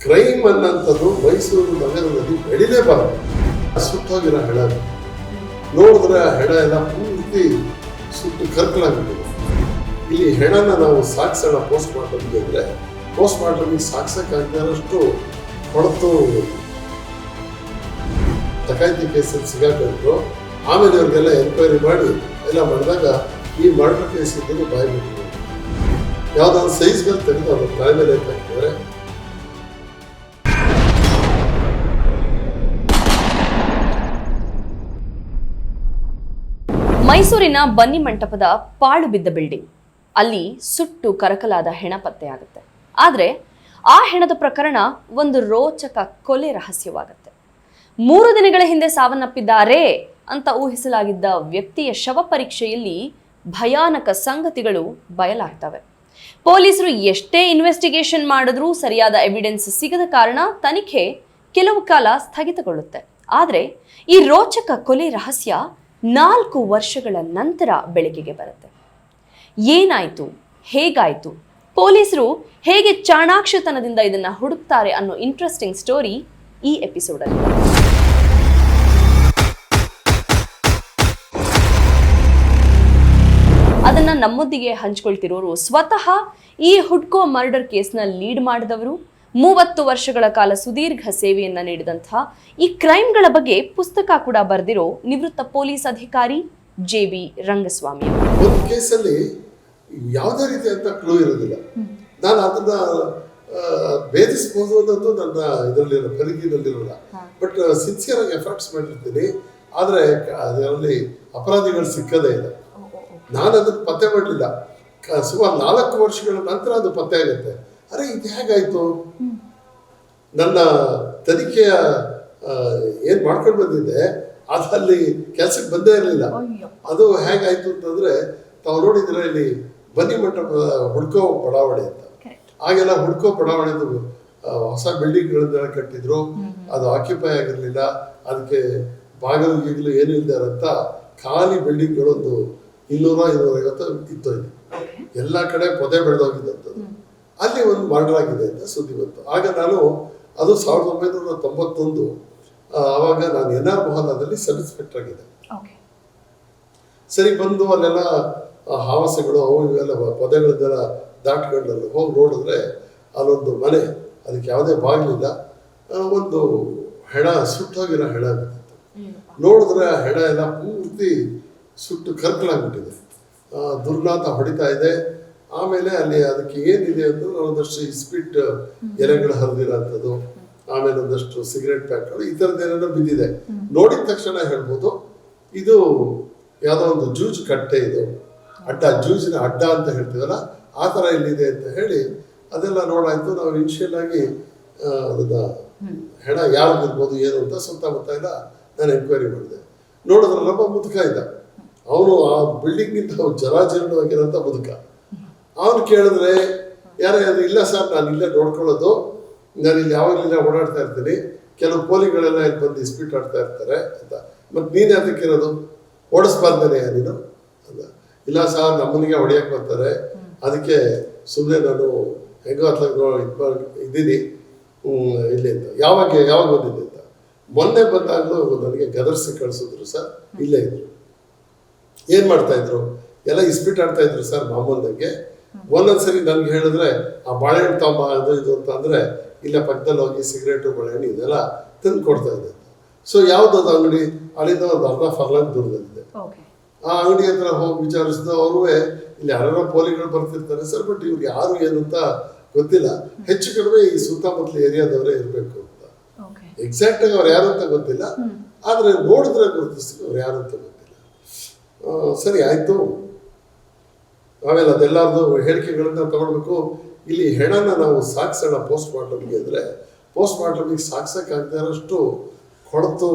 Crime ಅನ್ನಂಥದ್ದು Mysuru ನಗರದಲ್ಲಿ ಬೆಳಿಲೇಬಾರದು ಸುಟ್ಟೋಗಿರೋ ಹೆಣ. ನೋಡಿದ್ರೆ ಆ ಹೆಣ ಎಲ್ಲ ಪೂರ್ತಿ ಸುಟ್ಟು ಕರ್ಕಲಾಗ್ಬಿಟ್ಟಿದೆ ಇಲ್ಲಿ ಹೆಣನ ನಾವು ಸಾಕ್ಸೋಣ ಪೋಸ್ಟ್ ಮಾರ್ಟಮ್ಗೆ ಅಂದರೆ ಪೋಸ್ಟ್ ಮಾರ್ಟಮ್ಗೆ ಸಾಕ್ಸೋಕ್ಕಾಗದಷ್ಟು ಹೊಡೆತು ಡಕಾಯಿತಿ ಕೇಸಲ್ಲಿ ಸಿಗಾಕೊಂಡ್ರು ಆಮೇಲೆ ಅವ್ರಿಗೆಲ್ಲ ಎನ್ಕ್ವೈರಿ ಮಾಡಿ ಎಲ್ಲ ಮಾಡಿದಾಗ ಈ ಮರ್ಡರ್ ಕೇಸ್ ಇದ್ದರೂ ಬಾಯಿ ಬಿಟ್ಟಿದ್ರು ಯಾವುದಾದ್ರು ಸೈಜ್ಗಳು ತೆಗೆದು ಅವ್ರ ತಲೆ ಮೇಲೆ ಹಾಕಿದ್ದಾರೆ ಮೈಸೂರಿನ ಬನ್ನಿ ಮಂಟಪದ ಪಾಳು ಬಿದ್ದ ಬಿಲ್ಡಿಂಗ್. ಅಲ್ಲಿ ಸುಟ್ಟು ಕರಕಲಾದ ಹೆಣ ಪತ್ತೆಯಾಗುತ್ತೆ. ಆದರೆ ಆ ಹೆಣದ ಪ್ರಕರಣ ಒಂದು ರೋಚಕ ಕೊಲೆ ರಹಸ್ಯವಾಗುತ್ತೆ. ಮೂರು ದಿನಗಳ ಹಿಂದೆ ಸಾವನ್ನಪ್ಪಿದ್ದಾರೆ ಅಂತ ಊಹಿಸಲಾಗಿದ್ದ ವ್ಯಕ್ತಿಯ ಶವ ಪರೀಕ್ಷೆಯಲ್ಲಿ ಭಯಾನಕ ಸಂಗತಿಗಳು ಬಯಲಾಗ್ತವೆ. ಪೊಲೀಸರು ಎಷ್ಟೇ ಇನ್ವೆಸ್ಟಿಗೇಷನ್ ಮಾಡಿದ್ರೂ ಸರಿಯಾದ ಎವಿಡೆನ್ಸ್ ಸಿಗದ ಕಾರಣ ತನಿಖೆ ಕೆಲವು ಕಾಲ ಸ್ಥಗಿತಗೊಳ್ಳುತ್ತೆ. ಆದರೆ ಈ ರೋಚಕ ಕೊಲೆ ರಹಸ್ಯ ನಾಲ್ಕು ವರ್ಷಗಳ ನಂತರ ಬೆಳಕಿಗೆ ಬರುತ್ತೆ. ಏನಾಯಿತು? ಹೇಗಾಯ್ತು? ಪೊಲೀಸರು ಹೇಗೆ ಚಾಣಾಕ್ಷತನದಿಂದ ಇದನ್ನು ಹುಡುಕ್ತಾರೆ ಅನ್ನೋ ಇಂಟ್ರೆಸ್ಟಿಂಗ್ ಸ್ಟೋರಿ ಈ ಎಪಿಸೋಡಲ್ಲಿ ಅದನ್ನು ನಮ್ಮೊಂದಿಗೆ ಹಂಚ್ಕೊಳ್ತಿರೋರು ಸ್ವತಃ ಈ ಹುಡ್ಕೋ ಮರ್ಡರ್ ಕೇಸ್ನ ಲೀಡ್ ಮಾಡಿದವರು. ಮೂವತ್ತು ವರ್ಷಗಳ ಕಾಲ ಸುದೀರ್ಘ ಸೇವೆಯನ್ನ ನೀಡಿದಂತಹ ಈ ಕ್ರೈಮ್ಗಳ ಬಗ್ಗೆ ಪುಸ್ತಕ ಕೂಡ ಬರೆದಿರೋ ನಿವೃತ್ತ ಪೊಲೀಸ್ ಅಧಿಕಾರಿ ಜೆ ಬಿ ರಂಗಸ್ವಾಮಿ. ಒಂದು ಕೇಸಲ್ಲಿ ಯಾವುದೇ ರೀತಿಯಂತ ಕ್ಲೂ ಇರೋದಿಲ್ಲ. ನಾನು ಅದನ್ನ ಭೇದಿಸಬಹುದು ಅನ್ನೋದು ನನ್ನ ಇದರಲ್ಲಿರೋ ಪರಿಧಿನಲ್ಲಿರೋಲ್ಲ ಬಟ್ ಸಿನ್ಸಿಯರ್ ಆಗಿ ಎಫರ್ಟ್ಸ್ ಮಾಡಿರ್ತೀನಿ. ಆದರೆ ಅದರಲ್ಲಿ ಅಪರಾಧಿಗಳು ಸಿಕ್ಕದೇ ಇಲ್ಲ. ನಾನು ಅದನ್ನು ಪತ್ತೆ ಮಾಡಲಿಲ್ಲ. ಸುಮಾರು ನಾಲ್ಕು ವರ್ಷಗಳ ನಂತರ ಅದು ಪತ್ತೆ ಆಗುತ್ತೆ. ಅರೆ ಇದು ಹೇಗಾಯ್ತು? ನನ್ನ ತನಿಖೆಯ ಏನು ಮಾಡ್ಕೊಂಡು ಬಂದಿದ್ದೆ ಅದಲ್ಲಿ ಕೆಲ್ಸಕ್ಕೆ ಬಂದೇ ಇರಲಿಲ್ಲ. ಅದು ಹೇಗಾಯ್ತು ಅಂತಂದ್ರೆ ತಾವು ನೋಡಿದ್ರೆ ಇಲ್ಲಿ ಬನ್ನಿ ಮಂಟಪದ ಹುಡ್ಕೋ ಬಡಾವಣೆ ಅಂತ. ಆಗೆಲ್ಲ ಹುಡ್ಕೋ ಬಡಾವಣೆ ಹೊಸ ಬಿಲ್ಡಿಂಗ್ಗಳನ್ನೆಲ್ಲ ಕಟ್ಟಿದ್ರು. ಅದು ಆಕ್ಯುಪೈ ಆಗಿರಲಿಲ್ಲ. ಅದಕ್ಕೆ ಬಾಗಿಲು ಗೀಗಲು ಏನು ಇಲ್ಲದೆ ಅಂತ ಖಾಲಿ ಬಿಲ್ಡಿಂಗ್ಗಳೊಂದು ಇನ್ನೂರ ಇನ್ನೂರೈವತ್ತು ಇತ್ತು ಇಲ್ಲಿ. ಎಲ್ಲ ಕಡೆ ಪೊದೆ ಬೆಳೆದೋಗಿದ್ದಂಥದ್ದು ಅಲ್ಲಿ ಒಂದು ಮರ್ಡರ್ ಆಗಿದೆ ಅಂತ ಸುದ್ದಿ ಬಂತು. ಆಗ ನಾನು ಅದು ಸಾವಿರದ ಒಂಬೈನೂರ ತೊಂಬತ್ತೊಂದು ಆವಾಗ ನಾನು ಎನ್ ಆರ್ ಮೊಹಲ್ಲಾದಲ್ಲಿ ಸಬ್ ಇನ್ಸ್ಪೆಕ್ಟರ್ ಆಗಿದೆ ಸರಿ ಬಂದು ಅಲ್ಲೆಲ್ಲ ಹಾವಸಗಳು ಅವು ಇವೆಲ್ಲ ಪೊದೆಗಳನ್ನೆಲ್ಲ ದಾಟ್ಕೊಂಡು ಅಲ್ಲಿ ಹೋಗಿ ನೋಡಿದ್ರೆ ಅಲ್ಲೊಂದು ಮನೆ ಅದಕ್ಕೆ ಯಾವುದೇ ಬಾಗಿಲಿಲ್ಲ. ಒಂದು ಹೆಣ ಸುಟ್ಟೋಗಿರೋ ಹೆಣ ಬಿದ್ದಿತ್ತು. ನೋಡಿದ್ರೆ ಆ ಹೆಣ ಎಲ್ಲ ಪೂರ್ತಿ ಸುಟ್ಟು ಕರ್ಕಲಾಗ್ಬಿಟ್ಟಿದೆ ದುರ್ನಾಥ ದುರ್ನಾತ ಹೊಡಿತಾ ಇದೆ. ಆಮೇಲೆ ಅಲ್ಲಿ ಅದಕ್ಕೆ ಏನಿದೆ ಅಂದ್ರೆ ಒಂದಷ್ಟು ಇಸ್ಪಿಟ್ ಎಲೆಗಳು ಹರಿದಿರೋಂಥದ್ದು ಆಮೇಲೆ ಒಂದಷ್ಟು ಸಿಗರೆಟ್ ಪ್ಯಾಕ್ಗಳು ಈ ಥರದ್ದೇನೋ ಬಿದ್ದಿದೆ. ನೋಡಿದ ತಕ್ಷಣ ಹೇಳ್ಬೋದು, ಇದು ಯಾವುದೋ ಒಂದು ಜೂಜ್ ಕಟ್ಟೆ ಇದು. ಅಡ್ಡ, ಜೂಜಿನ ಅಡ್ಡ ಅಂತ ಹೇಳ್ತೀವಲ್ಲ, ಆ ಥರ ಇಲ್ಲಿದೆ ಅಂತ ಹೇಳಿ ಅದೆಲ್ಲ ನೋಡಾಯ್ತು. ನಾವು ಇನಿಷಿಯಲ್ ಆಗಿ ಅದನ್ನು ಹೆಣ ಯಾವ್ದಿರ್ಬೋದು ಏನು ಅಂತ ಸುತ್ತಮುತ್ತ ಇಲ್ಲ ನಾನು ಎಂಕ್ವೈರಿ ಮಾಡಿದೆ. ನೋಡಿದ್ರಲ್ಲಪ್ಪ ಮುದುಕ ಇದ್ದ. ಅವನು ಆ ಬಿಲ್ಡಿಂಗಿಂದ ಜರಾಜೀರ್ಣವಾಗಿರೋಂಥ ಮುದುಕ. ಅವನು ಕೇಳಿದ್ರೆ, ಯಾರು ಇಲ್ಲ ಸರ್, ನಾನು ಇಲ್ಲೇ ನೋಡ್ಕೊಳ್ಳೋದು. ನಾನು ಇಲ್ಲಿ ಯಾವಾಗಲಿಲ್ಲ ಓಡಾಡ್ತಾ ಇರ್ತೀನಿ. ಕೆಲವು ಪೋಲಿಗಳೆಲ್ಲ ಇಲ್ಲಿ ಬಂದು ಇಸ್ಪೀಟ್ ಆಡ್ತಾ ಇರ್ತಾರೆ ಅಂತ. ಮತ್ತೆ ನೀನು ಅದಕ್ಕೆ ಇರೋದು? ಓಡಿಸ್ಬಾರ್ದೇನೆ ನೀನು? ಅಲ್ಲ ಇಲ್ಲ ಸರ್ ನಮ್ಮನಿಗೆ ಹೊಡಿಯಕ್ಕೆ ಬರ್ತಾರೆ. ಅದಕ್ಕೆ ಸುಮ್ಮನೆ ನಾನು ಹೆಂಗೋ ಮಾಡಿ ಇದ್ದೀನಿ. ಇಲ್ಲಿ ಅಂತ. ಯಾವಾಗ ಯಾವಾಗ ಬಂದಿದ್ದೆ ಅಂತ. ಮೊನ್ನೆ ಬಂದಾಗಲೂ ನನಗೆ ಗದರ್ಸಿ ಕಳಿಸಿದ್ರು ಸರ್. ಇಲ್ಲೇ ಇದ್ರು. ಏನು ಮಾಡ್ತಾಯಿದ್ರು ಎಲ್ಲ ಇಸ್ಪಿಟ್ ಆಡ್ತಾಯಿದ್ರು ಸರ್ ಮಾಮೂಲ್ದಂಗೆ. ಒಂದೊಂದ್ಸರಿ ನನ್ಗೆ ಹೇಳಿದ್ರೆ ಆ ಬಾಳೆಹಣ್ಣು ತಗೊಂಬ ಅದು ಇದು ಅಂತ ಅಂದ್ರೆ ಇಲ್ಲ ಪಕ್ಕದಲ್ಲಿ ಹೋಗಿ ಸಿಗರೇಟು ಬಾಳೆಹಣ್ಣು ಇದೆಲ್ಲ ತಂದು ಕೊಡ್ತಾ ಇದೆ ಸೊ ಯಾವುದದು ಅಂಗಡಿ? ಅಲ್ಲಿಂದ ಒಂದು ಅರ್ಧ ಫರ್ಲಾಂಗ್ ದೂರದಲ್ಲಿದೆ. ಆ ಅಂಗಡಿ ಹತ್ರ ಹೋಗಿ ವಿಚಾರಿಸಿದ ಅವರು ಇಲ್ಲಿ ಯಾರೋ ಪೋಲಿಗಳು ಬರ್ತಿರ್ತಾರೆ ಸರ್ ಬಟ್ ಇವ್ರಿಗೆ ಯಾರು ಏನು ಅಂತ ಗೊತ್ತಿಲ್ಲ. ಹೆಚ್ಚು ಕಡಿಮೆ ಈ ಸುತ್ತಮುತ್ತಲ ಏರಿಯಾದವರೇ ಇರಬೇಕು ಅಂತ. ಎಕ್ಸಾಕ್ಟ್ ಆಗಿ ಅವ್ರು ಯಾರು ಅಂತ ಗೊತ್ತಿಲ್ಲ. ಆದ್ರೆ ನೋಡಿದ್ರೆ ಗುರುತಿಸ್ತೀವಿ ಅವ್ರು ಯಾರು ಅಂತ ಗೊತ್ತಿಲ್ಲ. ಸರಿ ಆಯ್ತು. ಆಮೇಲೆ ಅದೆಲ್ಲರದು ಹೇಳಿಕೆಗಳನ್ನ ತಗೊಳ್ಬೇಕು. ಇಲ್ಲಿ ಹೆಣನ ನಾವು ಸಾಕ್ಸೋಣ ಪೋಸ್ಟ್ ಮಾರ್ಟಮ್ಗೆ ಅಂದ್ರೆ ಪೋಸ್ಟ್ ಮಾರ್ಟಮ್ಗೆ ಸಾಕ್ಸೋಕ್ಕಾಗದೇ ಇರೋಷ್ಟು ಹೊಡೆತು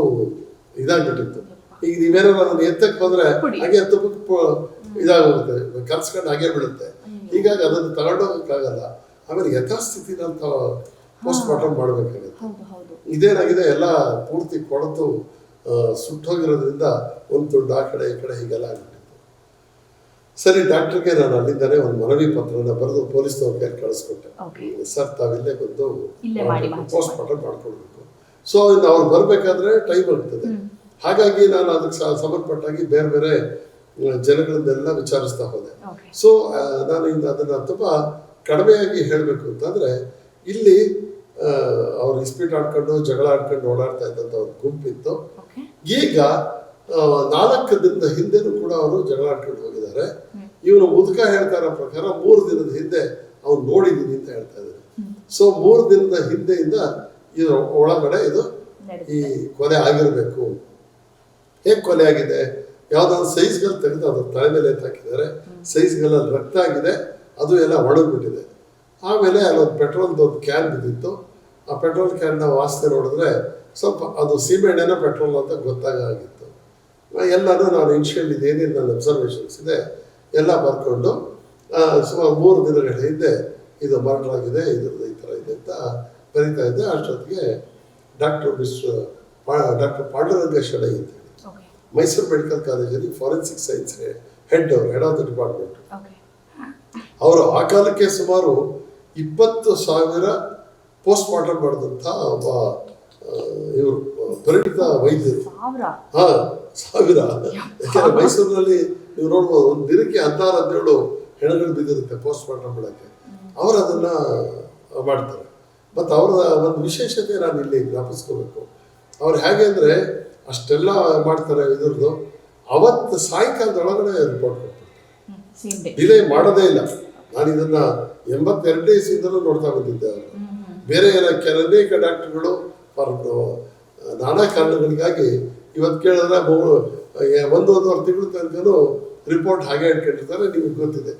ಇದಾಗ್ಬಿಟ್ಟಿತ್ತು. ಈಗ ನೀವೇನೋ ಅದನ್ನ ಎತ್ತಕ್ಕೆ ಬಂದ್ರೆ ಹಾಗೆ ಎತ್ತಬೇಕು ಇದಾಗುತ್ತೆ ಕಲ್ಸ್ಕೊಂಡು ಹಾಗೆ ಬಿಡುತ್ತೆ. ಹೀಗಾಗಿ ಅದನ್ನು ತಗೊಂಡೋಗಕ್ಕಾಗಲ್ಲ. ಆಮೇಲೆ ಯಥಾಸ್ಥಿತಿನ ಪೋಸ್ಟ್ ಮಾರ್ಟಮ್ ಮಾಡಬೇಕಾಗುತ್ತೆ. ಇದೇನಾಗಿದೆ? ಎಲ್ಲ ಪೂರ್ತಿ ಕೊಳತು ಆ, ಸುಟ್ಟೋಗಿರೋದ್ರಿಂದ ಒಂದು ದುಡ್ಡು ಆ ಕಡೆ ಈ ಕಡೆ ಹೀಗೆಲ್ಲ ಆಗ್ಬಿಟ್ಟಿತ್ತು ಸರಿ ಡಾಕ್ಟರ್ಗೆ ನಾನು ಅಲ್ಲಿಂದಲೇ ಒಂದು ಮನವಿ ಪತ್ರನ ಬರೆದು ಪೊಲೀಸ್ ಕೈಲಿ ಕಳಿಸ್ಕೊಟ್ಟೆ. ಸರ್ ತಾವಿಲ್ಲೇ ಬಂದು. ಪೋಸ್ಟ್ ಮಾರ್ಟಮ್ ಮಾಡ್ಕೊಳ್ಬೇಕು. ಸೊ ಇನ್ನು ಅವ್ರು ಬರಬೇಕಾದ್ರೆ ಟೈಮ್ ಆಗ್ತದೆ. ಹಾಗಾಗಿ ನಾನು ಅದಕ್ಕೆ ಸಂಬಂಧಪಟ್ಟಾಗಿ ಬೇರೆ ಬೇರೆ ಜನಗಳನ್ನೆಲ್ಲ ವಿಚಾರಿಸ್ತಾ ಹೋದೆ ಸೊ ನಾನು ಇನ್ನು ಅದನ್ನು ತುಂಬ ಕಡಿಮೆಯಾಗಿ ಹೇಳಬೇಕು ಅಂತಂದರೆ ಇಲ್ಲಿ ಅವ್ರು ಇಸ್ಪೀಟ್ ಆಡ್ಕೊಂಡು ಜಗಳ ಆಡ್ಕೊಂಡು ಓಡಾಡ್ತಾ ಇದ್ದಂಥ ಒಂದು ಗುಂಪಿತ್ತು. ಈಗ ನಾಲ್ಕು ದಿನದ ಹಿಂದೆನೂ ಕೂಡ ಅವರು ಜಗಳ ಆಡ್ಕೊಂಡು ಹೋಗಿದ್ದಾರೆ. ಇವನು ಮುದುಕ ಹೇಳ್ತಾರ ಪ್ರಕಾರ ಮೂರು ದಿನದ ಹಿಂದೆ ಅವ್ನು ನೋಡಿದ್ದೀನಿ ಅಂತ ಹೇಳ್ತಾ ಇದ್ದಾರೆ ಸೊ ಮೂರು ದಿನದ ಹಿಂದೆಯಿಂದ ಇದರ ಒಳಗಡೆ ಇದು ಈ ಕೊಲೆ ಆಗಿರಬೇಕು. ಹೇಗೆ ಕೊಲೆ ಆಗಿದೆ? ಯಾವ್ದಾದ್ರು ಸೈಜ್ ಸೈಜ್ಗಳು ತೆಗೆದು ಅದ್ರ ತಲೆ ಮೇಲೆ ಹಾಕಿದ್ದಾರೆ. ಸೈಜ್ಗಳಲ್ಲಿ ರಕ್ತ ಆಗಿದೆ ಅದು ಎಲ್ಲ ಒಣಗ್ಬಿಟ್ಟಿದೆ. ಆಮೇಲೆ ಅಲ್ಲೊಂದು ಪೆಟ್ರೋಲ್ದು ಒಂದು ಕ್ಯಾನ್ ಬಿದ್ದಿತ್ತು. ಆ ಪೆಟ್ರೋಲ್ ಕ್ಯಾನ್ನ ವಾಸನೆ ನೋಡಿದ್ರೆ ಸ್ವಲ್ಪ ಅದು ಸೀಮೆಎಣ್ಣೆನೋ ಪೆಟ್ರೋಲ್ ಅಂತ ಗೊತ್ತಾಗಿತ್ತು ಎಲ್ಲನೂ ನಾನು ಇನ್ಷಿಯಲ್ ಇದೇನೇನು ನನ್ನ ಅಬ್ಸರ್ವೇಷನ್ಸ್ ಇದೆ ಎಲ್ಲ ಬರ್ಕೊಂಡು ಸುಮಾರು ಮೂರು ದಿನಗಳ ಹಿಂದೆ ಇದು ಬರಲಾಗಿದೆ ಆಗಿದೆ ಇದ್ರದ್ದು ಈ ಥರ ಇದೆ ಅಂತ ಬರೀತಾ ಇದ್ದೆ. ಅಷ್ಟೊತ್ತಿಗೆ doctor mister doctor Panduranga Shenoy ಅಂತ ಹೇಳಿ ಮೈಸೂರು ಮೆಡಿಕಲ್ ಕಾಲೇಜಲ್ಲಿ ಫಾರೆನ್ಸಿಕ್ ಸೈನ್ಸ್ ಹೆಡ್ ಅವರು ಹೆಡ್ ಆಫ್ ದ ಡಿಪಾರ್ಟ್ಮೆಂಟ್ ಅವರು ಆ ಕಾಲಕ್ಕೆ ಸುಮಾರು ಇಪ್ಪತ್ತು ಸಾವಿರ ಪೋಸ್ಟ್ ಮಾರ್ಟಮ್ ಮಾಡಿದಂಥ ಒಬ್ಬ ಇವರು. ಪರಿಣಿತ ವೈದ್ಯರು. ಹಾ ಸಾವಿರ. ಯಾಕಂದ್ರೆ ಮೈಸೂರಿನಲ್ಲಿ ನೀವು ನೋಡ್ಬೋದು ಒಂದು ದಿನಕ್ಕೆ ಹದಿನಾರು ಹದಿನೇಳು ಹೆಣಗಳು ಬಿದ್ದಿರುತ್ತೆ ಪೋಸ್ಟ್ ಮಾರ್ಟಮ್ ಮಾಡೋಕ್ಕೆ. ಅವರು ಅದನ್ನ ಮಾಡ್ತಾರೆ. ಮತ್ತು ಅವರ ಒಂದು ವಿಶೇಷತೆ ನಾನು ಇಲ್ಲಿ ಜ್ಞಾಪಿಸ್ಕೋಬೇಕು. ಅವ್ರು ಹೇಗೆ ಅಂದರೆ ಅಷ್ಟೆಲ್ಲ ಮಾಡ್ತಾರೆ ಇದ್ರದ್ದು. ಅವತ್ತು ಸಾಯಂಕಾಲದೊಳಗಡೆ ರಿಪೋರ್ಟ್ ಕೊಡ್ತಾರೆ. ಡಿಲೇ ಮಾಡೋದೇ ಇಲ್ಲ. ನಾನು ಇದನ್ನ ಎಂಬತ್ತೆರಡನೇ ಡೇಸಿಂದಲೂ ನೋಡ್ತಾ ಬಂದಿದ್ದೆ ಅವರು. ಬೇರೆ ಏನೋ ಕೆಲವೇ ಡಾಕ್ಟರ್ಗಳು ಫಾರ್ ನಾನಾ ಕಾರಣಗಳಿಗಾಗಿ ಇವತ್ತು ಕೇಳಿದ್ರೆ ಒಂದು ಒಂದೂವರೆ ತಿಂಗಳು ತನಕನೂ ರಿಪೋರ್ಟ್ ಹಾಗೆ ಇಟ್ಕೊಂಡಿರ್ತಾರೆ ನಿಮಗೆ ಗೊತ್ತಿದೆ.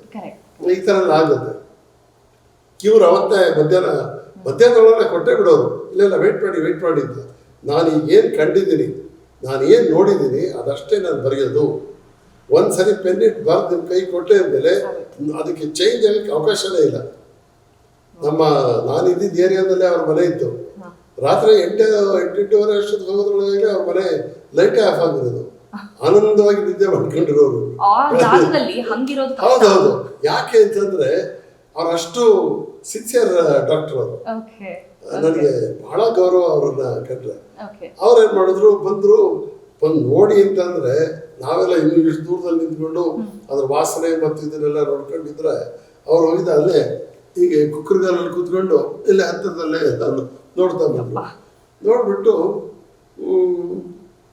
ಈ ಥರ ಆಗುತ್ತೆ. ಇವ್ರು ಅವತ್ತೇ ಮಧ್ಯಾಹ್ನ ಮಧ್ಯಾಹ್ನದೊಳಗೆ ಕೊಟ್ಟೆ ಬಿಡೋರು. ಇಲ್ಲ ಇಲ್ಲ ವೆಯ್ಟ್ ಮಾಡಿ ವೆಯ್ಟ್ ಮಾಡಿ ಅಂತ. ನಾನು ಈಗ ಏನು ಕಂಡಿದ್ದೀನಿ ನಾನು ಏನು ನೋಡಿದ್ದೀನಿ ಅದಷ್ಟೇ ನಾನು ಬರೆಯೋದು. ಒಂದು ಸರಿ ಪೆನ್ ಇಟ್ಟು ಬರೆದು ನಿಮ್ಮ ಕೈ ಕೊಟ್ಟೆ ಮೇಲೆ ಅದಕ್ಕೆ ಚೇಂಜ್ ಆಗಕ್ಕೆ ಅವಕಾಶನೇ ಇಲ್ಲ. ನಮ್ಮ ನಾನು ಇದ್ದಿದ್ದ ಏರಿಯಾದಲ್ಲೇ ಅವ್ರ ಮನೆ ಇತ್ತು. ರಾತ್ರಿ ಎಂಟು ಎಂಟೆಂಟೂವರೆ ಅಷ್ಟೊತ್ತು ಹೋಗೋದ್ರೊಳಗೆ ಅವ್ರ ಮನೆ ಲೈಟ್ ಆಫ್ ಆಗಿರೋದು. ಆನಂದವಾಗಿ ನಿದ್ದೆ ಮಾಡ್ಕೊಂಡಿರೋರು. ಹೌದು ಹೌದೌದು ಯಾಕೆ ಅಂತಂದ್ರೆ ಅವ್ರು ಅಷ್ಟು ಸಿನ್ಸಿಯರ್ ಡಾಕ್ಟರ್ ಅವರು. ನನಗೆ ಬಹಳ ಗೌರವ ಅವ್ರನ್ನ ಕಂಡ್ರೆ. ಅವ್ರೇನ್ ಮಾಡಿದ್ರು? ಬಂದ್ರು. ಬಂದು ನೋಡಿ ಅಂತಂದ್ರೆ ನಾವೆಲ್ಲ ಇನ್ನು ಇಷ್ಟು ದೂರದಲ್ಲಿ ನಿಂತ್ಕೊಂಡು ಅದ್ರ ವಾಸನೆ ಮತ್ತು ಇದನ್ನೆಲ್ಲ ನೋಡ್ಕೊಂಡಿದ್ರೆ ಅವ್ರು ಹೋಗಿದ್ದ ಅಲ್ಲೇ ಹೀಗೆ ಕುಕ್ಕರ್ಗಾಲಲ್ಲಿ ಕೂತ್ಕೊಂಡು ಇಲ್ಲೇ ಹತ್ತಿರದಲ್ಲೇ ನಾನು ನೋಡ್ತಾ ಬಂದ್ರು ನೋಡ್ಬಿಟ್ಟು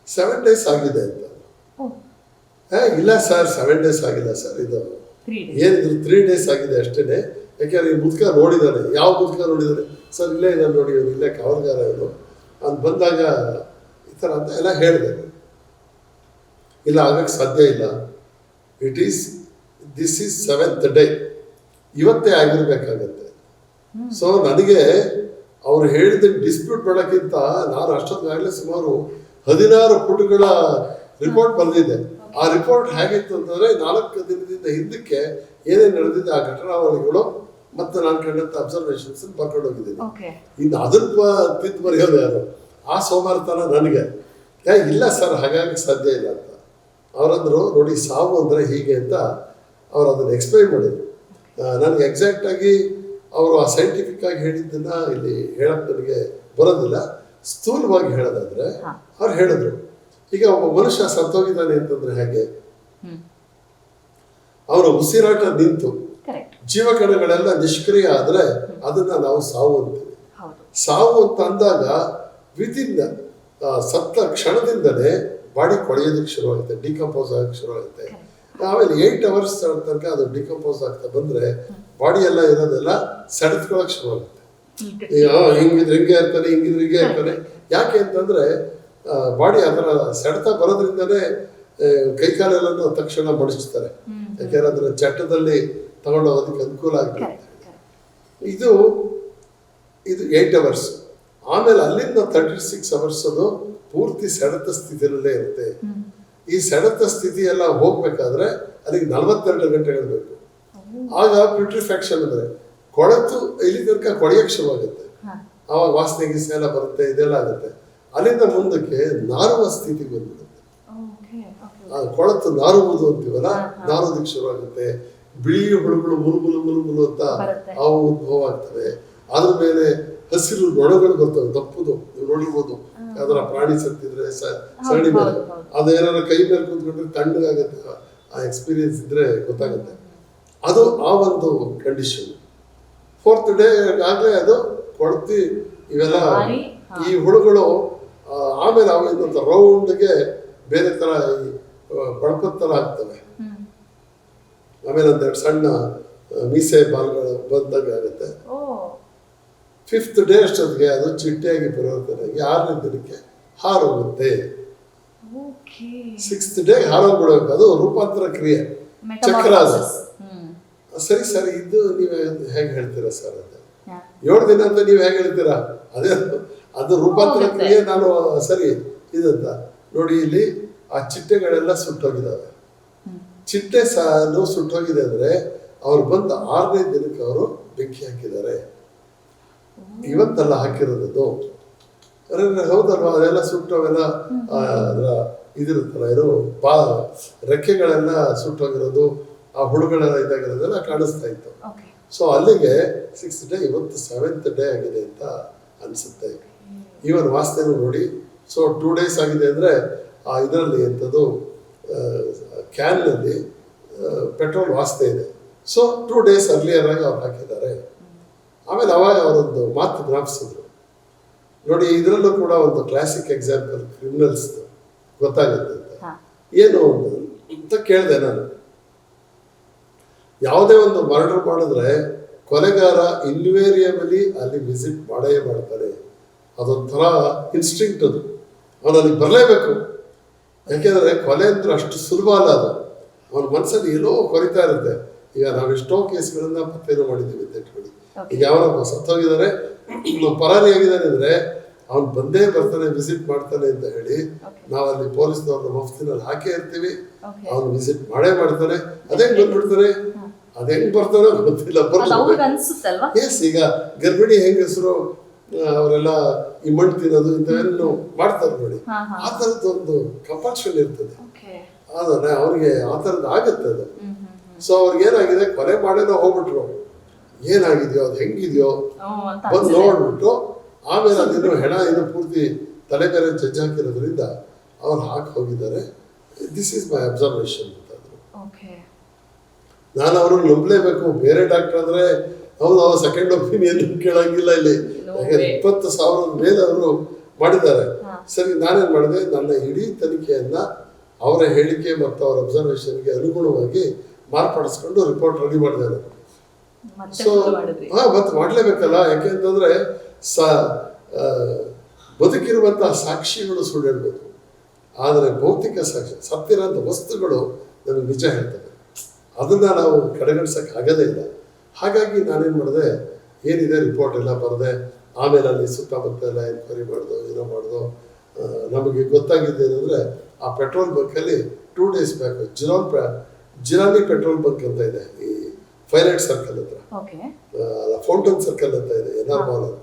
ಸೆವೆನ್ ಡೇಸ್ ಆಗಿದೆ ಅಂತ. ಇಲ್ಲ ಸರ್ ಸೆವೆನ್ ಡೇಸ್ ಆಗಿಲ್ಲ ಸರ್ ಇದು. ಏನಿದ್ರು ತ್ರೀ ಡೇಸ್ ಆಗಿದೆ ಅಷ್ಟೇ ಯಾಕೆಂದ್ರೆ ಈ ಮುದುಕ ನೋಡಿದ್ದಾನೆ ಯಾವ ಮುದುಕ ನೋಡಿದ್ದಾನೆ ಸರ್ ಇಲ್ಲೇ ನಾನು ನೋಡಿ ಇವ್ರು ಇಲ್ಲೇ ಕಾವಲ್ಗಾರ ಇವರು ಅದು ಬಂದಾಗ ಈ ಥರ ಅಂತ ಎಲ್ಲ ಹೇಳಿದೆ. ಇಲ್ಲ ಆಗಕ್ಕೆ ಸಾಧ್ಯ ಇಲ್ಲ. It is this is seventh day ಇವತ್ತೇ ಆಗಿರ್ಬೇಕಾಗತ್ತೆ. ಸೊ ನನಗೆ ಅವ್ರು ಹೇಳಿದ ಡಿಸ್ಪ್ಯೂಟ್ ಮಾಡೋಕ್ಕಿಂತ ನಾನು ಅಷ್ಟೊತ್ತಿಗಾಗಲೇ ಸುಮಾರು ಹದಿನಾರು ಪುಟಗಳ ರಿಪೋರ್ಟ್ ಬಂದಿದೆ ಆ ರಿಪೋರ್ಟ್ ಹೇಗಿತ್ತು ಅಂತಂದರೆ ನಾಲ್ಕು ದಿನದಿಂದ ಹಿಂದಕ್ಕೆ ಏನೇನು ನಡೆದಿದೆ ಆ ಘಟನಾವಳಿಗಳು ಮತ್ತು ನಾನು ಕಂಡಂಥ ಅಬ್ಸರ್ವೇಷನ್ಸ್ ಬರ್ಕೊಂಡು ಹೋಗಿದ್ದೀನಿ. ಇನ್ನು ಅದನ್ನ ತಿದ್ದು ಬರೆಯೋದು ಯಾರು? ಆ ಸೋಮಾರತನ ನನಗೆ. ಯಾ ಇಲ್ಲ ಸರ್ ಹಾಗಾಗಿ ಸಾಧ್ಯ ಇಲ್ಲ ಅಂತ. ಅವರಂದರು ನೋಡಿ ಸಾವು ಅಂದರೆ ಹೀಗೆ ಅಂತ ಅವರು ಅದನ್ನು ಎಕ್ಸ್ಪ್ಲೈನ್ ಮಾಡಿದರು. ನನಗೆ ಎಕ್ಸಾಕ್ಟಾಗಿ ಅವರು ಆ ಸೈಂಟಿಫಿಕ್ ಆಗಿ ಹೇಳಿದ್ದನ್ನ ಇಲ್ಲಿ ಹೇಳಕ್ ನನಗೆ ಬರೋದಿಲ್ಲ. ಸ್ಥೂಲವಾಗಿ ಹೇಳೋದಾದ್ರೆ. ಅವ್ರು ಹೇಳಿದ್ರು. ಈಗ ಒಬ್ಬ ಮನುಷ್ಯ ಸತ್ತೋಗಿದ್ದಾನೆ ಅಂತಂದ್ರೆ ಹೇಗೆ? ಅವರ ಉಸಿರಾಟ ನಿಂತು. ಜೀವಕಣಗಳೆಲ್ಲ ನಿಷ್ಕ್ರಿಯ ಆದ್ರೆ ಅದನ್ನ ನಾವು ಸಾವು ಅಂತೀವಿ. ಸಾವು ಅಂತ ಅಂದಾಗ ವಿತಿನ್ ಸತ್ತ ಕ್ಷಣದಿಂದಲೇ ಬಾಡಿ ಕೊಳೆಯೋದಕ್ಕೆ ಶುರುವಾಗುತ್ತೆ ಡಿಕಂಪೋಸ್ ಆಗಕ್ಕೆ ಶುರುವಾಗುತ್ತೆ. ಆಮೇಲೆ ಏಯ್ಟ್ ಅವರ್ಸ್ ತನಕ ಅದು ಡಿಕಂಪೋಸ್ ಆಗ್ತಾ ಬಂದ್ರೆ ಬಾಡಿ ಎಲ್ಲ ಇರೋದೆಲ್ಲ ಸೆಳೆದ್ಕೊಳಕ್ ಶುರು ಆಗುತ್ತೆ ಹಿಂಗಿದ್ರೆ ಹಿಂಗೆ ಇರ್ತಾನೆ ಹಿಂಗಿದ್ರೆ ಹಿಂಗೆ ಇರ್ತಾನೆ. ಯಾಕೆ ಅಂತಂದ್ರೆ ಬಾಡಿ ಅದರ ಸೆಳೆತ ಬರೋದ್ರಿಂದನೇ ಆ, ಕೈಕಾಲೆಲ್ಲನೂ ತಕ್ಷಣ ಬಡಿಸ್ತಾರೆ. ಯಾಕೆಂದ್ರೆ ಅದರ ಚಟ್ಟದಲ್ಲಿ ತಗೊಂಡು ಹೋಗೋದಕ್ಕೆ ಅನುಕೂಲ ಕರೆಕ್ಟ್ ಇದು ಇದು ಏಯ್ಟ್ ಅವರ್ಸ್ ಆಮೇಲೆ ಅಲ್ಲಿಂದ ತರ್ಟಿ ಸಿಕ್ಸ್ ಅವರ್ಸ್ ಅದು ಪೂರ್ತಿ ಸೆಳೆತ ಸ್ಥಿತಿಯಲ್ಲೇ ಇರುತ್ತೆ. ಈ ಸೆಳೆತ ಸ್ಥಿತಿ ಎಲ್ಲ ಹೋಗ್ಬೇಕಾದ್ರೆ ಅದಕ್ಕೆ ನಲವತ್ತೆರಡು ಗಂಟೆ ಬೇಕು ಆಗ ಪ್ಯೂಟ್ರಿಫ್ಯಾಕ್ಷನ್ ಅಂದ್ರೆ ಕೊಳೆತು ಇಲ್ಲಿ ತನಕ ಕೊಳೆಯಕ್ಕೆ ಶುರುವಾಗುತ್ತೆ. ಆವಾಗ ವಾಸನೆ ಗೀಸನೆ ಎಲ್ಲ ಬರುತ್ತೆ ಇದೆಲ್ಲ ಆಗುತ್ತೆ. ಅಲ್ಲಿಂದ ಮುಂದಕ್ಕೆ ನಾರುವ ಸ್ಥಿತಿ ಬಂದ್ಬಿಡುತ್ತೆ. ಕೊಳತು ನಾರುವುದು ಅಂತೀವಲ್ಲ ನಾರೋದಕ್ಕೆ ಶುರುವಾಗುತ್ತೆ. ಬಿಳಿ ಹುಳುಗಳು ಮುಲು ಮುಲು ಮುಲು ಮುಲು ಅಂತ. ಅವು ಉದ್ಭವ ಆಗ್ತವೆ. ಅದ್ರ ಮೇಲೆ ಹಸಿರು ನೊಣಗಳು ಬರ್ತವೆ ದಪ್ಪದು ನೀವು ನೋಡಿರ್ಬೋದು. ಯಾವ್ದಾರ ಪ್ರಾಣಿ ಸತ್ತಿದ್ರೆ ಸಗಣಿ ಮೇಲೆ. ಹೌದು, ಹೌದು. ಅದು ಏನಾರ ಕೈ ಮೇಲೆ ಕೂತ್ಕೊಂಡ್ರೆ ತಣ್ಣಗಾಗುತ್ತೆ ಆ ಎಕ್ಸ್ಪೀರಿಯನ್ಸ್ ಇದ್ರೆ ಗೊತ್ತಾಗುತ್ತೆ. ಅದು ಆ ಒಂದು ಕಂಡೀಷನ್ ಫೋರ್ತ್ ಡೇ ಆಗಲೇ ಅದು ಕೊಡ್ತಿ ಇವೆಲ್ಲ ಈ ಹುಳುಗಳು ಆಮೇಲೆ ಅವು ಇನ್ನೊಂದು ರೌಂಡ್ಗೆ ಬೇರೆ ತರ ಈ ಬಡಪದ ತರ ಆಗ್ತವೆ. ಆಮೇಲೆ ಒಂದೆರಡು ಸಣ್ಣ ಮೀಸೆ ಬಾಲ್ಗಳು ಬಂದಾಗ ಆಗುತ್ತೆ. ಫಿಫ್ತ್ ಡೇ ಅಷ್ಟೊತ್ತಿಗೆ ಅದು ಚಿಟ್ಟೆಯಾಗಿ ಆಗಿ ಆರನೇ ದಿನಕ್ಕೆ ಹಾರೋಗುತ್ತೆ ಸಿಕ್ಸ್ತ್ ಡೇ ಹಾರೋಗ್ಬಿಡ್ಬೇಕು ಅದು ರೂಪಾಂತರ ಕ್ರಿಯೆ. ಚಕ್ರ ಅದು ಸರಿ ಸರ್. ಇದು ನೀವು ಹೇಗೆ ಹೇಳ್ತೀರಾ ಸರ್ ಅದು? ಏಳು ದಿನ ಅಂತ ನೀವು ಹೇಗೆ ಹೇಳ್ತೀರಾ? ಅದೇ ಅದು- ರೂಪಾಂತರ ಕ್ರಿಯೆ ನಾನು ಸರಿ ಇದಂತ. ನೋಡಿ ಇಲ್ಲಿ ಆ ಚಿಟ್ಟೆಗಳೆಲ್ಲ ಸುಟ್ಟೋಗಿದ್ದಾವೆ. ಚಿಟ್ಟೆ ಸಾಲು ಸುಟ್ಟೋಗಿದೆ ಅಂದರೆ ಅವ್ರು ಬಂದು ಆರನೇ ದಿನಕ್ಕೆ ಅವರು ಬೆಂಕಿ ಹಾಕಿದ್ದಾರೆ. ಇವತ್ತಲ್ಲ ಹಾಕಿರೋದು ಹೌದಲ್ವಾ? ಅದೆಲ್ಲ ಸುಟ್ಟು ಅವೆಲ್ಲ ಇದಿರುತ್ತಲ್ಲ ಇರೋ ಪಾ ರೆಕ್ಕೆಗಳೆಲ್ಲ ಸುಟ್ಟೋಗಿರೋದು ಆ ಹುಳುಗಳೆಲ್ಲ ಇದಾಗಿರೋದೆಲ್ಲ ಕಾಣಿಸ್ತಾ ಇತ್ತು. ಸೊ ಅಲ್ಲಿಗೆ ಸಿಕ್ಸ್ ಡೇ ಇವತ್ತು ಸೆವೆಂತ್ ಡೇ ಆಗಿದೆ ಅಂತ ಅನಿಸುತ್ತೆ. ಇವನ್ ವಾಸನೆನೂ ನೋಡಿ ಸೊ ಟೂ ಡೇಸ್ ಆಗಿದೆ ಅಂದರೆ ಆ ಇದರಲ್ಲಿ ಎಂಥದ್ದು ಕ್ಯಾನ್ನಲ್ಲಿ ಪೆಟ್ರೋಲ್ ವಾಸನೆ ಇದೆ. ಸೊ ಟೂ ಡೇಸ್ ಅರ್ಲಿಯರ್ ಆಗಿ ಅವ್ರು ಹಾಕಿದ್ದಾರೆ. ಆಮೇಲೆ ಅವಾಗ ಅವರೊಂದು ಮಾತು ಜ್ಞಾಪಿಸಿದ್ರು. ನೋಡಿ ಇದರಲ್ಲೂ ಕೂಡ ಒಂದು ಕ್ಲಾಸಿಕ್ ಎಕ್ಸಾಂಪಲ್ ಕ್ರಿಮಿನಲ್ಸ್ ಗೊತ್ತಾಗುತ್ತೆ ಏನು ಅಂತ ಕೇಳಿದೆ ನಾನು. ಯಾವುದೇ ಒಂದು ಮರ್ಡರ್ ಮಾಡಿದ್ರೆ ಕೊಲೆಗಾರ ಇನ್ವೇರಿಯಬಲಿ ಅಲ್ಲಿ ವಿಸಿಟ್ ಮಾಡೇ ಮಾಡ್ತಾರೆ ಅದೊಂಥರ ಇನ್ಸ್ಟಿಂಕ್ಟ್ ಅದು. ಅವನು ಅಲ್ಲಿಗೆ ಬರಲೇಬೇಕು. ಯಾಕೆಂದ್ರೆ ಕೊಲೆ ಅಂದ್ರೆ ಅಷ್ಟು ಸುಲಭ ಅಲ್ಲ ಅದು. ಅವನ ಮನಸ್ಸಲ್ಲಿ ಏನೋ ಕೊರಿತಾ ಇರುತ್ತೆ. ಈಗ ನಾವು ಎಷ್ಟೋ ಕೇಸ್ಗಳನ್ನ ಪತ್ತೇನು ಮಾಡಿದ್ದೀವಿ ಅಂತ. ಈಗ ಯಾವನೊಬ್ಬ ಸತ್ತೋಗಿದ್ದಾರೆ ಪರಾರಿ ಆಗಿದ್ದಾನೆ ಅಂದ್ರೆ ಅವ್ನು ಬಂದೇ ಬರ್ತಾನೆ ವಿಸಿಟ್ ಮಾಡ್ತಾನೆ ಅಂತ ಹೇಳಿ ನಾವಲ್ಲಿ ನಾವು ಅಲ್ಲಿ ಪೊಲೀಸ್ನವ್ರನ್ನ ಮಫ್ತಿನಲ್ಲಿ ಹಾಕೇ ಇರ್ತೀವಿ. ಅವ್ನು ವಿಸಿಟ್ ಮಾಡೇ ಮಾಡ್ತಾನೆ. ಅದೇಂಗ್ ಬಂದ್ಬಿಡ್ತಾನೆ. ಅದ್ ಹೆಂಗ್ ಬರ್ತಾನೋ ಗೊತ್ತಿಲ್ಲ ಎಸ್ ಈಗ ಗರ್ಭಿಣಿ ಹೆಂಗಸರು ಅವರೆಲ್ಲ ಈ ಮಣ್ಣು ತಿನ್ನೋದು ಇಂಥವೆಲ್ಲ ಮಾಡ್ತಾರೆ ನೋಡಿ. ಆ ಥರದ್ದು ಒಂದು ಕಂಪಲ್ಷನ್ ಇರ್ತದೆ. ಆದರೆ ಅವ್ರಿಗೆ ಆ ಥರದ್ದು ಆಗುತ್ತೆ ಅದು. ಸೊ ಅವ್ರಿಗೆ ಏನಾಗಿದೆ ಕೊಲೆ ಮಾಡೇನೋ ಹೋಗ್ಬಿಟ್ರು. ಏನಾಗಿದೆಯೋ ಅದು ಹೆಂಗಿದೆಯೋ ಅಂತ ಬಂದು. ನೋಡ್ಬಿಟ್ಟು ಆಮೇಲೆ ಅದೇನು ಹೆಣ ಇನ್ನು ಪೂರ್ತಿ ತಲೆ ಮೇಲೆ ಜಜ್ಜಾಕಿರೋದ್ರಿಂದ ಅವ್ರು ಹಾಕಿ ಹೋಗಿದ್ದಾರೆ. ದಿಸ್ ಈಸ್ ಮೈ ಅಬ್ಸರ್ವೇಷನ್ ಅಂತಂದ್ರು ಓಕೆ. ನಾನು ಅವ್ರಿಗೆ ನಂಬಲೇಬೇಕು. ಬೇರೆ ಡಾಕ್ಟರ್ ಅಂದ್ರೆ ಅವ್ರು ಅವ್ರ ಸೆಕೆಂಡ್ ಒಪಿನಿಯನ್ ಕೇಳಂಗಿಲ್ಲ ಇಲ್ಲಿ. ಇಪ್ಪತ್ತು ಸಾವಿರದ ಮೇಲೆ ಅವರು ಮಾಡಿದ್ದಾರೆ. ಸರಿ ನಾನೇನು ಮಾಡಿದೆ? ನನ್ನ ಇಡೀ ತನಿಖೆಯನ್ನ ಅವರ ಹೇಳಿಕೆ ಮತ್ತು ಅವರ ಅಬ್ಸರ್ವೇಷನ್ಗೆ ಅನುಗುಣವಾಗಿ ಮಾರ್ಪಡಿಸ್ಕೊಂಡು ರಿಪೋರ್ಟ್ ರೆಡಿ ಮಾಡಿದೆ ನಾನು ಮತ್ತೆ ಸೊ ಯಾಕೆ ಅಂತಂದ್ರೆ ಹಾ ಮತ್ತೆ ಮಾಡಲೇಬೇಕಲ್ಲ? ಯಾಕೆಂತಂದ್ರೆ ಸ ಬದುಕಿರುವಂತಹ ಸಾಕ್ಷಿಗಳು ಸುಳ್ಳು ಹೇಳ್ಬೇಕು ಆದರೆ ಭೌತಿಕ ಸಾಕ್ಷಿ ಸತ್ತಿರೋಂಥ ವಸ್ತುಗಳು ನಮಗೆ ನಿಜ ಹೇಳ್ತವೆ. ಅದನ್ನ ನಾವು ಕಡೆಗಣಿಸಕ್ಕೆ ಆಗದೇ ಇಲ್ಲ. ಹಾಗಾಗಿ ನಾನೇನು ಮಾಡಿದೆ ಏನಿದೆ ರಿಪೋರ್ಟ್ ಎಲ್ಲ ಬರದೆ ಆಮೇಲೆ ಅಲ್ಲಿ ಸುತ್ತಮುತ್ತ ಎಲ್ಲ ಎನ್ಕ್ವೈರಿ ಮಾಡ್ದು ಏನೋ ಮಾಡ್ದು ನಮಗೆ ಗೊತ್ತಾಗಿದ್ದು ಗೊತ್ತಾಗಿದ್ದೇನೆಂದ್ರೆ ಆ petrol ಬಂಕಲ್ಲಿ two days back Jiran Jirani petrol bunk ಅಂತ ಇದೆ. ಈ ಫೈಲೈಟ್ ಸರ್ಕಲ್ ಹತ್ರ. ಫೌಂಟನ್ ಸರ್ಕಲ್ ಅಂತ ಇದೆ ಎನ್ ಆರ್ ಮಾಲ್ ಅಂತ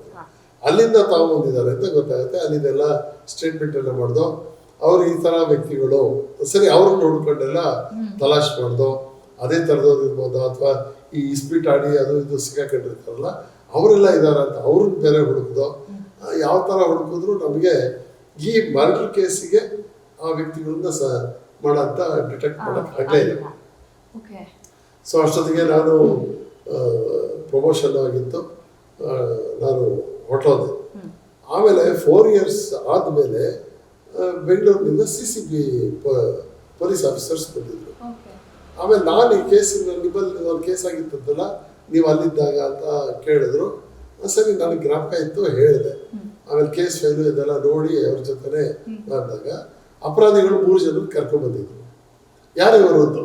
ಅಲ್ಲಿಂದ ತಾವು ಬಂದಿದ್ದಾರೆ ಅಂತ ಗೊತ್ತಾಗುತ್ತೆ. ಅಲ್ಲಿದೆಲ್ಲ ಸ್ಟೇಟ್ಮೆಂಟ್ ಎಲ್ಲ ಮಾಡ್ದು ಅವ್ರು ಈ ತರ ವ್ಯಕ್ತಿಗಳು ಸರಿ ಅವ್ರನ್ನ ನೋಡ್ಕೊಂಡೆಲ್ಲ ತಲಾಶ್ ಮಾಡ್ದು ಅದೇ ಥರದವ್ರು ಇರ್ಬೋದು ಅಥವಾ ಈ ಇಸ್ಪೀಟ್ ಆಡಿ ಅದು ಇದು ಸಿಗಾಕೊಂಡಿರ್ತಾರಲ್ಲ ಅವರೆಲ್ಲ ಇದಾರ ಅಂತ ಅವ್ರನ್ನ ಬೇರೆ ಹುಡುಕ್ದು ಯಾವ ಥರ ಹುಡುಕಿದ್ರು ನಮಗೆ ಈ ಮರ್ಡರ್ ಕೇಸಿಗೆ ಆ ವ್ಯಕ್ತಿಗಳನ್ನ ಸ ಮಾಡಂತ ಡಿಟೆಕ್ಟ್ ಮಾಡಕ್ ಆಗಲೇ ಇಲ್ಲ. ಓಕೆ ಸೊ ಅಷ್ಟೊತ್ತಿಗೆ ನಾನು ಪ್ರಮೋಷನ್ ಆಗಿತ್ತು. ನಾನು ಹೊಟ್ಟೋದೆ. ಆಮೇಲೆ ಫೋರ್ ಇಯರ್ಸ್ ಆದಮೇಲೆ ಬೆಂಗಳೂರಿನಿಂದ C C B police officers ಬಂದಿದ್ರು. ಆಮೇಲೆ ನಾನು ಈ ಕೇಸಿನ ನಿಮ್ಮಲ್ಲಿ ಒಂದು ಕೇಸ್ ಆಗಿತ್ತಂತಲ್ಲ ನೀವು ಅಲ್ಲಿದ್ದಾಗ ಅಂತ ಕೇಳಿದ್ರು. ಸರಿ ನನಗೆ ಜ್ಞಾಪಕ ಇತ್ತು ಹೇಳಿದೆ. ಆಮೇಲೆ ಕೇಸ್ ಫೈಲು ಇದೆಲ್ಲ ನೋಡಿ ಅವ್ರ ಜೊತೆ ಮಾಡಿದಾಗ ಅಪರಾಧಿಗಳು ಮೂರು ಜನ ಕರ್ಕೊಂಡ್ಬಂದಿದ್ರು ಯಾರು ಇವರು ಅಂತ?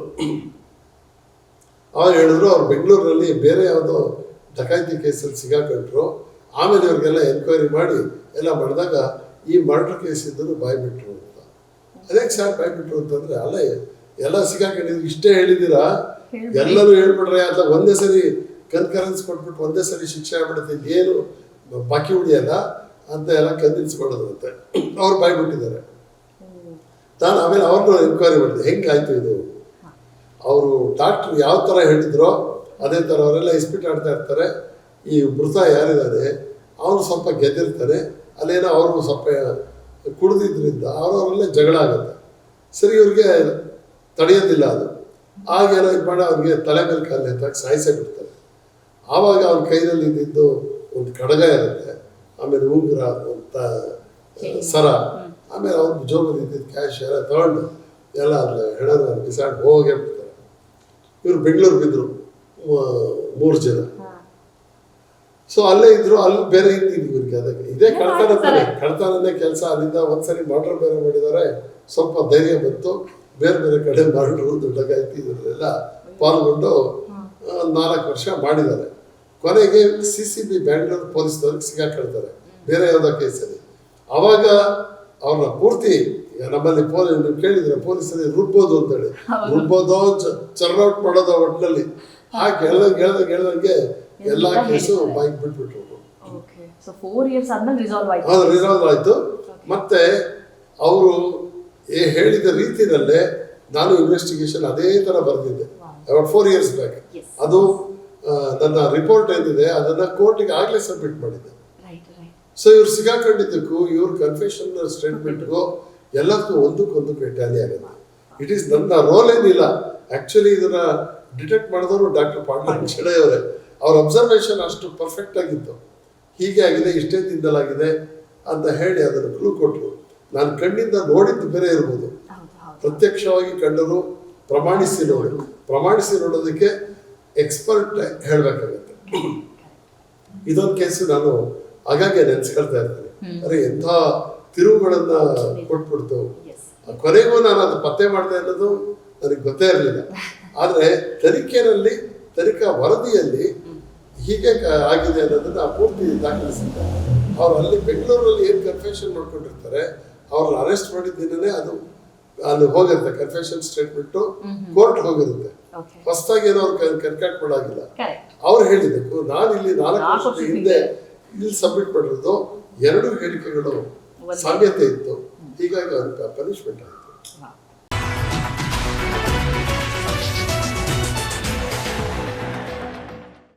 ಅವ್ರು ಹೇಳಿದ್ರು ಅವ್ರು ಬೆಂಗಳೂರಲ್ಲಿ ಬೇರೆ ಯಾವುದೋ ಡಕಾಯಿತಿ ಕೇಸಲ್ಲಿ ಸಿಗಾಕೊಂಡ್ರು. ಆಮೇಲೆ ಇವ್ರಿಗೆಲ್ಲ ಎನ್ಕ್ವೈರಿ ಮಾಡಿ ಎಲ್ಲ ಮಾಡಿದಾಗ ಈ ಮರ್ಡರ್ ಕೇಸ್ ಇದ್ದರೂ ಬಾಯ್ಬಿಟ್ರು ಅಂತ. ಅದಕ್ಕೆ ಸರ್ ಬಾಯ್ಬಿಟ್ರು ಅಂತಂದ್ರೆ ಅಲ್ಲ ಎಲ್ಲ ಸಿಗಾಕೊಂಡಿದ್ರು ಇಷ್ಟೇ ಹೇಳಿದ್ದೀರಾ. ಎಲ್ಲರೂ ಹೇಳ್ಬಿಟ್ರೆ ಅಥವಾ ಒಂದೇ ಸರಿ ಕನ್ಕರೆನ್ಸ್ ಕೊಟ್ಬಿಟ್ಟು ಒಂದೇ ಸರಿ ಶಿಕ್ಷೆ ಆಗ್ಬಿಡುತ್ತೆ ಏನು ಬಾಕಿ ಉಳಿಯಲ್ಲ ಅಂತ ಎಲ್ಲ ಕನ್ವಿನ್ಸ್ ಮಾಡೋದಂತೆ ಅವ್ರು ಬಾಯ್ಬಿಟ್ಟಿದ್ದಾರೆ ನಾನು ಆಮೇಲೆ ಅವ್ರನ್ನೂ ಎನ್ಕ್ವೈರಿ ಮಾಡಿದೆ ಹೆಂಗಾಯ್ತು ಇದು? ಅವರು ಡಾಕ್ಟರ್ ಯಾವ ಥರ ಹೇಳಿದ್ರೋ ಅದೇ ಥರ ಅವರೆಲ್ಲ ಇಸ್ಪಿಟ್ ಆಡ್ತಾ ಇರ್ತಾರೆ. ಈ ಮೃತ ಯಾರಿದ್ದಾರೆ? ಅವರು ಸ್ವಲ್ಪ ಗೆದ್ದಿರ್ತಾರೆ. ಅಲ್ಲೇನೋ ಅವರು ಸ್ವಲ್ಪ ಕುಡಿದಿದ್ದರಿಂದ ಅವರವರಲ್ಲೇ ಜಗಳ ಆಗುತ್ತೆ. ಸರಿ ಇವ್ರಿಗೆ ತಡೆಯೋದಿಲ್ಲ ಅದು. ಆಗೇನೋ ಇದು ಮಾಡಿ ಅವ್ರಿಗೆ ತಲೆ ಮೇಲೆ ಕಾಲು ಎತ್ತಾಗಿ ಸಾಯಿಸೇ ಬಿಡ್ತಾರೆ. ಆವಾಗ ಅವ್ರ ಕೈನಲ್ಲಿ ಇದ್ದಿದ್ದು ಒಂದು ಕಡಗ ಇರುತ್ತೆ. ಆಮೇಲೆ ಉಗ್ರ ಅಂತ ಸರ. ಆಮೇಲೆ ಅವ್ರ ಜೋಬಲ್ಲಿ ಇದ್ದಿದ್ದು ಕ್ಯಾಶ್ ಎಲ್ಲ ತಗೊಂಡು ಎಲ್ಲ ಅದ್ರ ಹೆಣನ ಬಿಸಾಡಿ ಹೋಗೇ ಇವ್ರು ಬೆಂಗಳೂರು ಬಿದ್ದರು ಮೂರು ಜನ. ಸೊ ಅಲ್ಲೇ ಇದ್ರು ಅಲ್ಲಿ ಬೇರೆ ಇದ್ದೀನಿ ಇವರಿಗೆ ಅದಕ್ಕೆ. ಇದೇ ಕಳ್ತಾನೆ ತಾನೆ ಕಳ್ತನನೇ ಕೆಲಸ. ಅಲ್ಲಿಂದ ಒಂದ್ಸರಿ ಮಾಡ್ರ್ ಬೇರೆ ಮಾಡಿದ್ದಾರೆ ಸ್ವಲ್ಪ ಧೈರ್ಯ ಬಂತು. ಬೇರೆ ಬೇರೆ ಕಡೆ ಮಾಡ್ರು ದೊಡ್ಡಗಾಯ್ತಿ ಇದರಲ್ಲೆಲ್ಲ ಪಾಲ್ಗೊಂಡು ನಾಲ್ಕು ವರ್ಷ ಮಾಡಿದ್ದಾರೆ. ಕೊನೆಗೆ ಸಿ ಸಿ ಬಿ ಬ್ಯಾಂಗ್ಳೂರ್ ಪೊಲೀಸ್ನವ್ರಿಗೆ ಸಿಗಾಕೊಳ್ತಾರೆ. ಬೇರೆ ಯಾವುದೋ ಕೇಸಲ್ಲಿ ಅವಾಗ ಅವ್ರನ್ನ ಪೂರ್ತಿ ನಮ್ಮಲ್ಲಿ ಪೊಲೀಸ್ ನೀವು ಕೇಳಿದ್ರೆ ಪೊಲೀಸರಿಗೆ ರುಬ್ಬೋದು ಅಂತೇಳಿ. ರುಬ್ಬೋದೋ ಚರ್ನೌಟ್ ಮಾಡೋದೋ ಒಟ್ಟಿನಲ್ಲಿ ಆ ಕೇಳ್ದಂಗೆ ಹೇಳ್ದಂಗೆ ಹೇಳ್ದಂಗೆ ಎಲ್ಲ ಕೇಸು ಬೈಕ್ ಬಿಟ್ಬಿಟ್ರು ಓಕೆ. ಸೊ ಫೋರ್ ಇಯರ್ಸ್ ಆದ್ಮೇಲೆ ರಿಸಾಲ್ವ್ ಆಯ್ತು. ಅದು ರಿಸಾಲ್ವ್ ಆಯಿತು. ಮತ್ತೆ ಅವರು ಹೇಳಿದ ರೀತಿಯಲ್ಲೇ ನಾನು ಇನ್ವೆಸ್ಟಿಗೇಷನ್ ಅದೇ ಥರ ಬರೆದಿದ್ದೆ. ಅಬೌಟ್ ಫೋರ್ ಇಯರ್ಸ್ ಬ್ಯಾಕ್ ಅದು ನನ್ನ ರಿಪೋರ್ಟ್ ಏನಿದೆ ಅದನ್ನ ಕೋರ್ಟಿಗೆ ಆಗಲೇ ಸಬ್ಮಿಟ್ ಮಾಡಿದ್ದೆ. ಸೊ ಇವ್ರು ಸಿಗಾಕೊಂಡಿದ್ದಕ್ಕೂ ಇವ್ರ ಕನ್ಫೆಷನ್ ಸ್ಟೇಟ್ಮೆಂಟ್ಗೂ ಎಲ್ಲದಕ್ಕೂ ಒಂದಕ್ಕೊಂದು ಟ್ಯಾಲಿ ಆಗಲ್ಲ ಇಟ್ ಈಸ್ ನನ್ನ ರೋಲ್ ಏನಿಲ್ಲ. ಆ್ಯಕ್ಚುಲಿ ಇದನ್ನ ಡಿಟೆಕ್ಟ್ ಮಾಡಿದವರು ಡಾಕ್ಟರ್ ಪಾಂಡವ್ ಚೆಡೆ ಅವರೇ ಅವ್ರ ಅಬ್ಸರ್ವೇಷನ್ ಅಷ್ಟು ಪರ್ಫೆಕ್ಟ್ ಆಗಿತ್ತು. ಹೀಗೆ ಆಗಿದೆ ಇಷ್ಟೇ ದಿನದಲ್ಲಾಗಿದೆ ಅಂತ ಹೇಳಿ ಅದನ್ನು ಕ್ಲೂ ಕೊಟ್ಟರು ನಾನು ಕಣ್ಣಿಂದ ನೋಡಿದ್ದು ಬೇರೆ ಇರ್ಬೋದು. ಪ್ರತ್ಯಕ್ಷವಾಗಿ ಕಂಡರು ಪ್ರಮಾಣಿಸಿ ನೋಡಿ. ಪ್ರಮಾಣಿಸಿ ನೋಡೋದಕ್ಕೆ ಎಕ್ಸ್ಪರ್ಟ್ ಹೇಳಬೇಕಾಗುತ್ತೆ. ಇದೊಂದು ಕೇಸು ನಾನು ಆಗಾಗ್ಗೆ ನೆನೆಸ್ಕೊಳ್ತಾ ಇರ್ತೀನಿ ಅರೆ ಎಂಥ ತಿರುವುಗಳನ್ನ ಕೊಟ್ಬಿಡ್ತು. ಕೊನೆಗೂ ನಾನು ಅದು ಪತ್ತೆ ಮಾಡಿದೆ ಅನ್ನೋದು ನನಗೆ ಗೊತ್ತೇ ಇರಲಿಲ್ಲ. ಆದರೆ ತನಿಖೆಯಲ್ಲಿ ತನಿಖಾ ವರದಿಯಲ್ಲಿ ಹೀಗೆ ಆಗಿದೆ ಅನ್ನೋದನ್ನ ಪೂರ್ತಿ ದಾಖಲಿಸಿದ್ದಾರೆ. ಅವ್ರು ಅಲ್ಲಿ ಬೆಂಗಳೂರಲ್ಲಿ ಏನು ಕನ್ಫೆಷನ್ ಮಾಡ್ಕೊಂಡಿರ್ತಾರೆ ಅವ್ರನ್ನ ಅರೆಸ್ಟ್ ಮಾಡಿದ ದಿನನೇ ಅದು ಅಲ್ಲಿ ಹೋಗಿರುತ್ತೆ ಕನ್ಫೆಷನ್ ಸ್ಟೇಟ್ಮೆಂಟು ಕೋರ್ಟ್ ಹೋಗಿರುತ್ತೆ. ಫಸ್ಟ್ ಹೊಸದಾಗಿ ಏನೋ ಅವ್ರು ಕನ್ಕಾಟ್ ಮಾಡಾಗಿಲ್ಲ ಅವ್ರು ಹೇಳಿದ್ದಕ್ಕೂ ನಾನು ಇಲ್ಲಿ ನಾಲ್ಕು ವರ್ಷದ ಹಿಂದೆ. ಇಲ್ಲಿ ಸಬ್ಮಿಟ್ ಮಾಡಿರೋದು ಎರಡು ಹೇಳಿಕೆಗಳು ಸಾಧ್ಯತೆ ಇತ್ತು. ಹೀಗಾಗಿ ಅದಕ್ಕೆ ಪನಿಷ್ಮೆಂಟ್ ಆಯಿತು.